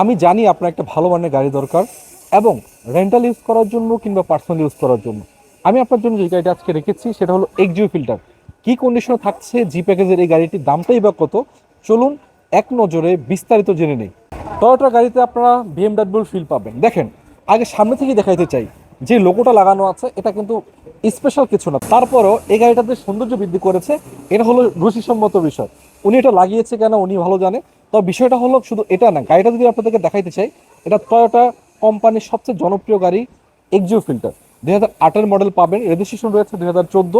আমি জানি আপনার একটা ভালো মানের গাড়ি দরকার এবং রেন্টাল ইউজ করার জন্য কিংবা পার্সোনাল ইউজ করার জন্য। আমি আপনার জন্য যে গাড়িটা আজকে রেখেছি, সেটা হলো এক্সিও ফিল্টার কি কন্ডিশনে থাকছে জি প্যাকেজের এই গাড়িটির দামটাই বা কত? চলুন এক নজরে বিস্তারিত জেনে নেই। টয়োটা গাড়িতে আপনারা বিএমডাব্লিউর ফিল পাবেন। দেখেন, আগে সামনে থেকে দেখাইতে চাই। যে লোগোটা লাগানো আছে, এটা কিন্তু স্পেশাল কিছু না। তারপরও এই গাড়িটাতে সৌন্দর্য বৃদ্ধি করেছে, এটা হলো রুচিসম্মত বিষয়। উনি এটা লাগিয়েছে কেন, উনি ভালো জানে। তবে বিষয়টা হলো শুধু এটা না, গাড়িটা যদি আপনাদেরকে দেখাইতে চাই, এটা টয়োটা কোম্পানির সবচেয়ে জনপ্রিয় গাড়ি এক্সিও ফিল্টার দুই হাজার আটের মডেল পাবেন রেজিস্ট্রেশন রয়েছে দুই হাজার চোদ্দ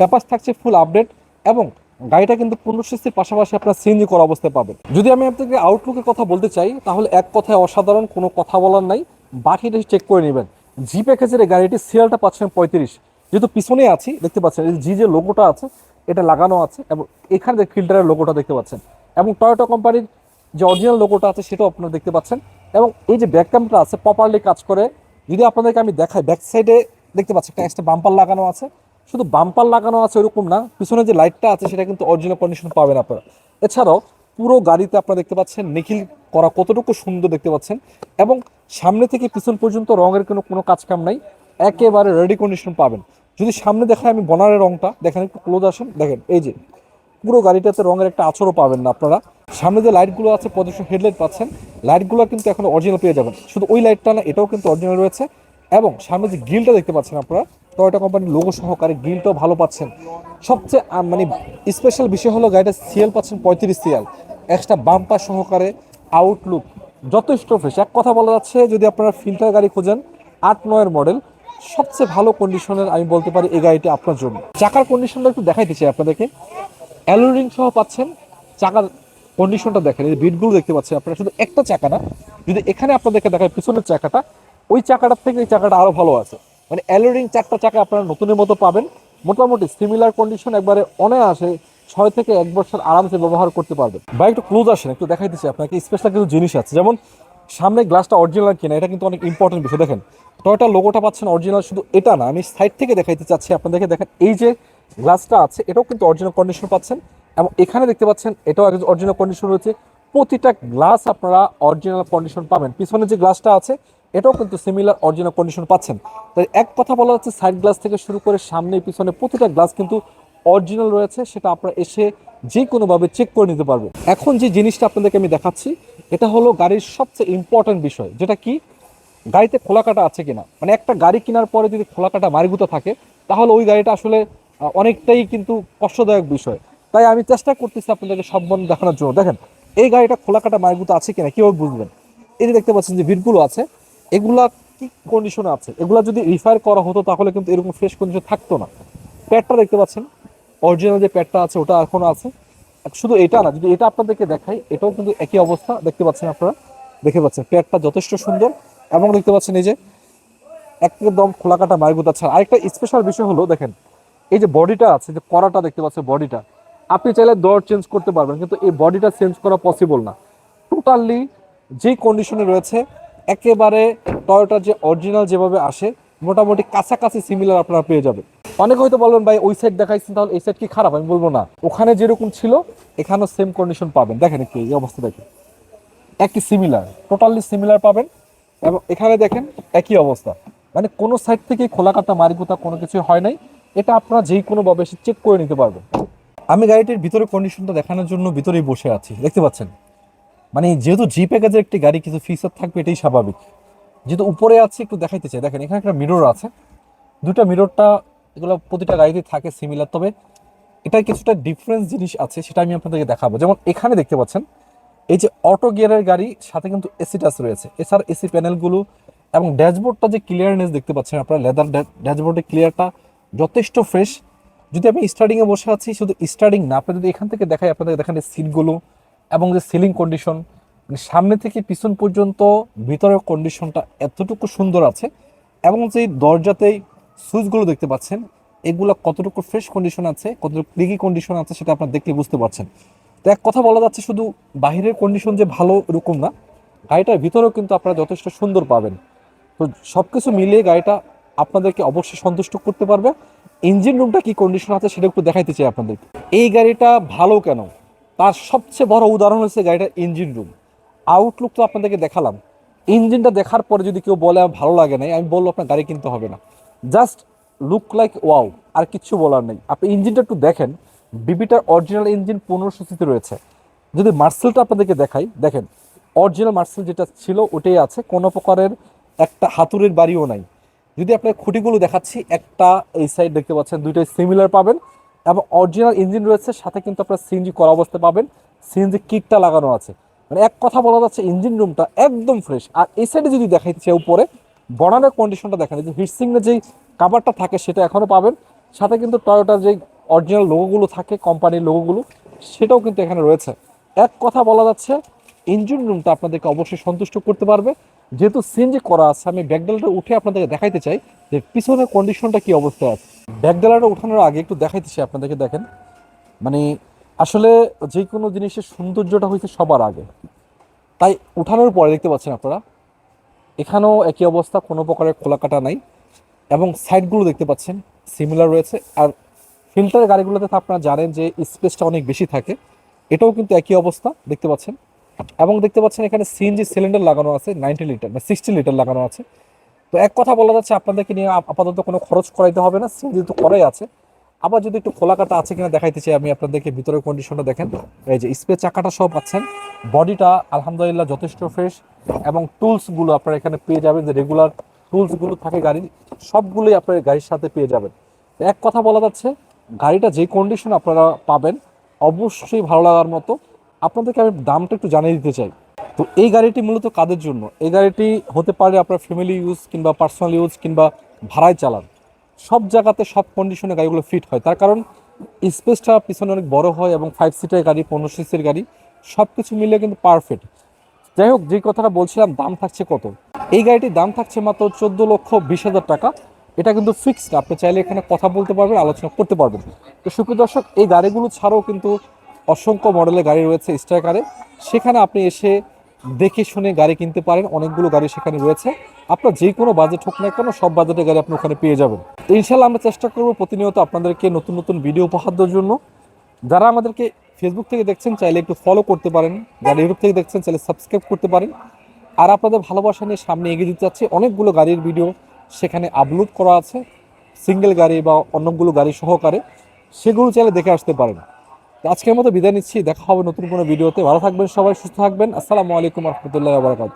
পেপার থাকছে ফুল আপডেট এবং গাড়িটা কিন্তু পূর্ণ সিস্টের পাশাপাশি আপনার সিএনজি করা অবস্থায় পাবেন। যদি আমি আপনাকে আউটলুকের কথা বলতে চাই, তাহলে এক কথায় অসাধারণ, কোনো কথা বলার নাই, বাকিটা চেক করে নেবেন। জি প্যাকেজের এই গাড়িটি সিরিয়ালটা পাচ্ছেন পঁয়ত্রিশ। যেহেতু পিছনে আছি, দেখতে পাচ্ছেন জি যে লোগোটা আছে, এটা লাগানো আছে, এবং এখানে যে ফিল্টারের লোগোটা দেখতে পাচ্ছেন। এবং টয়োটা কোম্পানির যে অরিজিনাল লোগোটা আছে সেটাও আপনারা দেখতে পাচ্ছেন। এবং এই যে ব্যাক ক্যামটা আছে প্রপারলি কাজ করে, যদি আপনাদেরকে আমি দেখাই ব্যাক সাইডে দেখতে পাচ্ছি একটা এক্সট্রা বাম্পার লাগানো আছে। শুধু বাম্পার লাগানো আছে ওরকম না, পিছনে যে লাইটটা আছে সেটা কিন্তু অরিজিনাল কন্ডিশন পাবেন আপনারা। এছাড়াও পুরো গাড়িতে আপনারা দেখতে পাচ্ছেন, নিখিল করা কতটুকু সুন্দর দেখতে পাচ্ছেন। এবং সামনে থেকে পিছন পর্যন্ত রঙের কোনো কোনো কাজ কাম নাই, একেবারে রেডি কন্ডিশন পাবেন। যদি সামনে দেখায় আমি বনারের রংটা, দেখেন একটু ক্লোজ আসেন, দেখেন, এই যে পুরো গাড়িটাতে রঙের একটা আচরও পাবেন না আপনারা। সামনে যে লাইটগুলো আছে প্রদর্শন হেডলাইট পাচ্ছেন লাইটগুলো কিন্তু এখন অরিজিনাল পেয়ে যাবেন। শুধু ওই লাইটটা না, এটাও কিন্তু অরিজিনাল রয়েছে এবং সামনে যে গ্রিলটা দেখতে পাচ্ছেন আপনারা টয়োটা কোম্পানির লোগো সহকারে গ্রিলটাও ভালো পাচ্ছেন। সবচেয়ে মানে স্পেশাল বিষয় হলো গাড়িটা সিএল পাচ্ছেন পঁয়ত্রিশ সিএল এক্সট্রা বাম্পার সহকারে আউটলুক যথেষ্ট ফ্রেশ এক কথা বলা যাচ্ছে, যদি আপনারা ফিল্টার গাড়ি খোঁজেন, আট, নয়ের মডেল সবচেয়ে ভালো কন্ডিশনের আমি বলতে পারি, এই গাড়িটি আপনার জন্য। চাকার কন্ডিশনটা একটু দেখাইতে চাই আপনাদেরকে। অ্যালোরিং সহ পাচ্ছেন চাকার কন্ডিশনটা দেখেন, এই বিটগুলো দেখতে পাচ্ছেন আপনারা, শুধু একটা চাকা না, যদি এখানে আপনাদেরকে দেখায় পিছনের চাকাটা, ওই চাকাটার থেকে এই চাকাটা আরও ভালো আছে। মানে অ্যালোরিং চারটা চাকা আপনারা নতুনের মতো পাবেন, মোটামুটি সিমিলার কন্ডিশন একবারে অনায়াসে ছয় থেকে এক বছর আরামসে ব্যবহার করতে পারবেন। বাইক একটু ক্লোজ আসেন, একটু দেখাই দিচ্ছি আপনাকে স্পেশাল কিছু জিনিস আছে। যেমন, সামনে গ্লাসটা অরিজিনাল কিনা, এটা কিন্তু অনেক ইম্পর্টেন্ট বিষয়। দেখেন টয়টা লোগোটা পাচ্ছেন অরিজিনাল শুধু এটা না, আমি সাইড থেকে দেখাইতে চাচ্ছি, আপনাদেরকে দেখেন, এই যে গ্লাসটা আছে, এটাও কিন্তু অরিজিনাল কন্ডিশন পাচ্ছেন। এবং এখানে দেখতে পাচ্ছেন, এটাও অরিজিনাল কন্ডিশন রয়েছে। প্রতিটা গ্লাস আপনারা অরিজিনাল কন্ডিশন পাবেন। পিছনে যে গ্লাসটা আছে, এটাও কিন্তু সিমিলার অরিজিনাল কন্ডিশন পাচ্ছেন। তাই এক কথা বলা হচ্ছে সাইড গ্লাস থেকে শুরু করে সামনে, পিছনে প্রতিটা গ্লাস কিন্তু অরিজিনাল রয়েছে, সেটা আপনারা এসে যে কোনোভাবে চেক করে নিতে পারবেন। এখন যে জিনিসটা আপনাদেরকে আমি দেখাচ্ছি, এটা হলো গাড়ির সবচেয়ে ইম্পর্ট্যান্ট বিষয়, যেটা কি, গাড়িতে খোলা কাটা আছে কিনা? মানে একটা গাড়ি কেনার পরে যদি খোলা কাটা মারিগুতা থাকে, তাহলে ওই গাড়িটা আসলে অনেকটাই কিন্তু কষ্টদায়ক বিষয়। তাই আমি চেষ্টা করতেছি আপনাদেরকে বন্ধ দেখানোর জন্য। দেখেন, এই গাড়িটা খোলা কাটা মারিগুতা আছে কিনা কীভাবে বুঝবেন? এই যে দেখতে পাচ্ছেন যে ভিটগুলো আছে, এগুলা কি কন্ডিশনে আছে? এগুলা যদি রিফায়ার করা হতো তাহলে কিন্তু এরকম ফ্রেশ কন্ডিশন থাকতো না। প্যাডটা দেখতে পাচ্ছেন অরিজিনাল যে প্যাডটা আছে ওটা এখনও আছে। শুধু এটা না, যদি এটা আপনাদেরকে দেখাই, এটাও কিন্তু একই অবস্থা, দেখতে পাচ্ছেন আপনারা? দেখে পাচ্ছেন প্যাডটা যথেষ্ট সুন্দর এবং দেখতে পাচ্ছেন এই যে একদম খোলা কাটা মারগুতা ছাড়া আরেকটা স্পেশাল বিষয় হলো, দেখেন এই যে বডিটা আছে, যে করাটা দেখতে পাচ্ছেন বডিটা আপনি চাইলে দর চেঞ্জ করতে পারবেন, কিন্তু এই বডিটা চেঞ্জ করা পসিবল না। টোটালি যে কন্ডিশনে রয়েছে, একেবারে টয়োটার যে অরিজিনাল যেভাবে আসে, মোটামুটি কাছাকাছি সিমিলার আপনারা পেয়ে যাবেন। অনেকে হয়তো বলবেন, ভাই, ওই সাইড দেখাইছেন, তাহলে এই সাইড কি খারাপ? আমি বলব না। ওখানে যেরকম ছিল, এখানেও সেম কন্ডিশন পাবেন। দেখেন একটু এই অবস্থা দেখেন। একই সিমিলার টোটালি সিমিলার পাবেন এবং এখানে দেখেন একই অবস্থা। মানে কোনো সাইড থেকে খোলা কাটা কোনো কিছু হয় নাই। এটা আপনারা যেই কোনো ভাবে চেক করে নিতে পারবেন। আমি গাড়িটির ভিতরে কন্ডিশনটা দেখানোর জন্য ভিতরেই বসে আছি, দেখতে পাচ্ছেন? মানে যেহেতু জি প্যাকেজের একটি গাড়ি কিছু ফিচার থাকবে, এটাই স্বাভাবিক। যেহেতু উপরে আছে, একটু দেখাইতে চাই। দেখেন, এখানে একটা মিরর আছে। দুটা মিররটা এগুলো প্রতিটা গাড়িতে থাকে সিমিলার তবে এটা কিছুটা ডিফারেন্স জিনিস আছে, সেটা আমি আপনাদেরকে দেখাবো। যেমন এখানে দেখতে পাচ্ছেন, এই যে অটো গিয়ারের গাড়ি, সাথে কিন্তু এসি টাচ রয়েছে। এছাড়া এসি প্যানেলগুলো এবং ড্যাশবোর্ডটা যে ক্লিয়ারনেস দেখতে পাচ্ছেন আপনারা লেদার ড্যাশবোর্ডের ক্লিয়ারটা যথেষ্ট ফ্রেশ যদি আমি স্টার্টিংয়ে বসে আছি, শুধু স্টার্টিং না আপনি যদি এখান থেকে দেখাই, আপনাদের দেখেন সিটগুলো এবং যে সিলিং কন্ডিশন মানে সামনে থেকে পিছন পর্যন্ত ভিতরের কন্ডিশনটা এতটুকু সুন্দর আছে এবং যে দরজাতেই সুইচগুলো দেখতে পাচ্ছেন, এগুলো কতটুকু ফ্রেশ কন্ডিশন আছে, কতটুকু ক্লিকি কন্ডিশন আছে সেটা আপনার দেখলে বুঝতে পারছেন। তো এক কথা বলা যাচ্ছে, শুধু বাহিরের কন্ডিশন যে ভালো এরকম না, গাড়িটার ভিতরেও কিন্তু আপনারা যথেষ্ট সুন্দর পাবেন। তো সব কিছু মিলিয়ে গাড়িটা আপনাদেরকে অবশ্যই সন্তুষ্ট করতে পারবে। ইঞ্জিন রুমটা কি কন্ডিশন আছে সেটা একটু দেখাইতে চাই আপনাদের এই গাড়িটা ভালো কেন? তার সবচেয়ে বড় উদাহরণ হচ্ছে গাড়িটার ইঞ্জিন রুম আউটলুক তো আপনাদেরকে দেখালাম। ইঞ্জিনটা দেখার পরে যদি কেউ বলে, আমার ভালো লাগে নাই, আমি বলব, আপনার গাড়ি কিনতে হবে না। জাস্ট লুক লাইক ওয়াও আর কিচ্ছু বলার নেই। আপনি ইঞ্জিনটা একটু দেখেন। বিবিটার অরিজিনাল ইঞ্জিন পনেরোশো সিসি রয়েছে। যদি মার্সেলটা আপনাদেরকে দেখাই, দেখেন অরিজিনাল মার্সেল যেটা ছিল, ওটাই আছে। কোনো প্রকারের একটা হাতুড়ের বাড়িও নাই। যদি আপনার খুঁটিগুলো দেখাচ্ছি, একটা এই সাইড দেখতে পাচ্ছেন, দুইটাই সিমিলার পাবেন এবং অরিজিনাল ইঞ্জিন রয়েছে, সাথে কিন্তু আপনার সিএনজি করা অবস্থা পাবেন। সিএনজি কিটটা লাগানো আছে। মানে এক কথা বলা যাচ্ছে ইঞ্জিন রুমটা একদম ফ্রেশ আর এই সাইডে যদি দেখাইছে উপরে বনানের কন্ডিশনটা দেখেন যে হিটসিংয়ের যেই কাভারটা থাকে, সেটা এখনও পাবেন। সাথে কিন্তু টয়োটার যেই অরিজিনাল লোগোগুলো থাকে কোম্পানির লোগোগুলো সেটাও কিন্তু এখানে রয়েছে। এক কথা বলা যাচ্ছে ইঞ্জিন রুমটা আপনাদেরকে অবশ্যই সন্তুষ্ট করতে পারবে। যেহেতু সিএনজি করা আছে, আমি ব্যাকডালাটা উঠে আপনাদেরকে দেখাইতে চাই যে পিছনের কন্ডিশনটা কি অবস্থায় আছে ব্যাকডালাটা উঠানোর আগে একটু দেখাইতে চাই আপনাদেরকে, দেখেন। মানে আসলে যে কোনো জিনিসের সৌন্দর্যটা হয়েছে সবার আগে। তাই উঠানোর পরে দেখতে পাচ্ছেন আপনারা, এখানেও একই অবস্থা, কোনো প্রকারের খোলা কাটা নাই। এবং সাইডগুলো দেখতে পাচ্ছেন সিমিলার রয়েছে। আর ফিল্টার গাড়িগুলোতে আপনারা জানেন যে স্পেসটা অনেক বেশি থাকে। এটাও কিন্তু একই অবস্থা, দেখতে পাচ্ছেন। এবং দেখতে পাচ্ছেন এখানে সিএনজি সিলিন্ডার লাগানো আছে নাইনটি লিটার বা সিক্সটি লিটার লাগানো আছে। তো এক কথা বলা যাচ্ছে, আপনাদেরকে নিয়ে আপাতত কোনো খরচ করাইতে হবে না, সিএনজি তো করাই আছে। আবার যদি একটু খোলা কাটা আছে কিনা দেখাইতে চাই, আমি আপনাদেরকে ভিতরের কন্ডিশনটা দেখেন। এই যে স্পেস চাকাটা সব পাচ্ছেন বডিটা আলহামদুলিল্লাহ যথেষ্ট ফ্রেশ এবং টুলসগুলো আপনারা এখানে পেয়ে যাবেন, যে রেগুলার টুলসগুলো থাকে গাড়ির, সবগুলোই আপনার গাড়ির সাথে পেয়ে যাবেন। এক কথা বলা যাচ্ছে, গাড়িটা যে কন্ডিশন আপনারা পাবেন, অবশ্যই ভালো লাগার মতো। আপনাদেরকে আমি দামটা একটু জানিয়ে দিতে চাই। তো এই গাড়িটি মূলত কাদের জন্য? এই গাড়িটি হতে পারে আপনার ফ্যামিলি ইউজ কিংবা পার্সোনাল ইউজ কিংবা ভাড়ায় চালান। সব জায়গাতে সব কন্ডিশনে গাড়িগুলো ফিট হয়। তার কারণ স্পেসটা পিছনে অনেক বড় হয় এবং ফাইভ সিটের গাড়ি, পনেরো সিসির গাড়ি সব কিছু মিলে কিন্তু পারফেক্ট যাই হোক যে কথাটা বলছিলাম, দাম থাকছে কত? এই গাড়িটির দাম থাকছে মাত্র চোদ্দ লক্ষ বিশ হাজার টাকা। এটা কিন্তু ফিক্সড আপনি চাইলে এখানে কথা বলতে পারবেন, আলোচনা করতে পারবেন। তো সুপ্রিয় দর্শক, এই গাড়িগুলো ছাড়াও কিন্তু অসংখ্য মডেলের গাড়ি রয়েছে স্ট্রাইকারে সেখানে আপনি এসে দেখে শুনে গাড়ি কিনতে পারেন। অনেকগুলো গাড়ি সেখানে রয়েছে। আপনার যে কোনো বাজেট হোক না কেন, সব বাজেটের গাড়ি আপনি ওখানে পেয়ে যাবেন। তো ইনশাল্লাহ আমরা চেষ্টা করব প্রতিনিয়ত আপনাদেরকে নতুন নতুন ভিডিও উপহার দেওয়ার জন্য। যারা আমাদেরকে ফেসবুক থেকে দেখছেন, চাইলে একটু ফলো করতে পারেন। যারা ইউটিউব থেকে দেখছেন, চাইলে সাবস্ক্রাইব করতে পারেন। আর আপনাদের ভালোবাসা নিয়ে সামনে এগিয়ে দিতে চাচ্ছি অনেকগুলো গাড়ির ভিডিও সেখানে আপলোড করা আছে। সিঙ্গেল গাড়ি বা অন্যগুলো গাড়ি সহকারে। সেগুলো চাইলে দেখে আসতে পারেন। আজকের মতো বিদায় নিচ্ছি, দেখা হবে নতুন কোনো ভিডিওতে। ভালো থাকবেন সবাই, সুস্থ থাকবেন। আসসালামু আলাইকুম রহমতুল্লাহ বারকাত